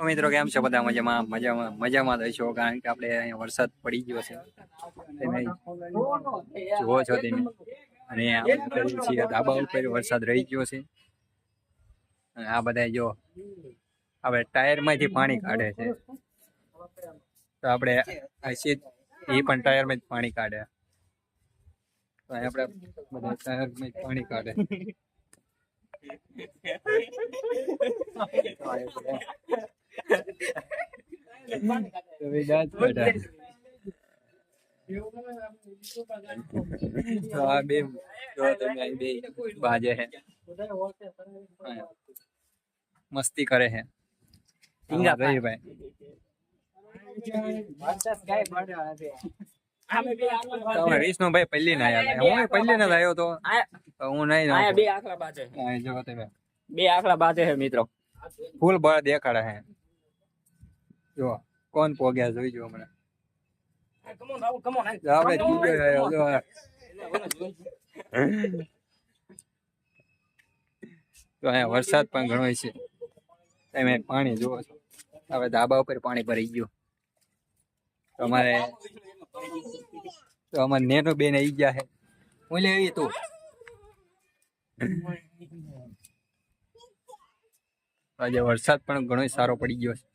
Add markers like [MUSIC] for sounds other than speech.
મિત્રો કેમ છે? બધા મજામાં? મજામાં મજામાં રહીશો કારણ કે આપણે અહીંયા વરસાદ પડી ગયો છે. તમે જુઓ છો તમે અને છીએ ધાબા ઉપર વરસાદ રહી ગયો છે. અને આ બધા જો આપણે ટાયરમાંથી પાણી કાઢે છે. તો આપણે એ પણ ટાયરમાં જ પાણી કાઢે. તો આપણે બધા ટાયરમાં જ પાણી કાઢે. [LAUGHS] તો વિદાત બધા તો આ બે જો તમે અહીં બે બાજે છે મસ્તી કરે છે ટીંગા હા, રહી ભાઈ તમે વિષ્ણુ ભાઈ પહેલી ના આવ્યા હું પહેલી ના આવ્યો તો તો હું નહીં આયા આવ્યો. બે આખલા બાજે અહીં જો તમે બે આખલા બાજે છે મિત્રો ફૂલ બળ દેખાડે છે જો કોણ પોગ્યા જોઈ જો હમણાં. આપણે જો તો અહીંયા વરસાદ પણ ઘણો છે. તમે પાણી જુઓ છો. હવે ધાબા ઉપર પાણી ભરાઈ ગયું. તો અમારે તો અમારે નેનો બેન આવી ગયા છે. હું લે તું? આજે વરસાદ પણ ઘણો સારો પડી ગયો છે.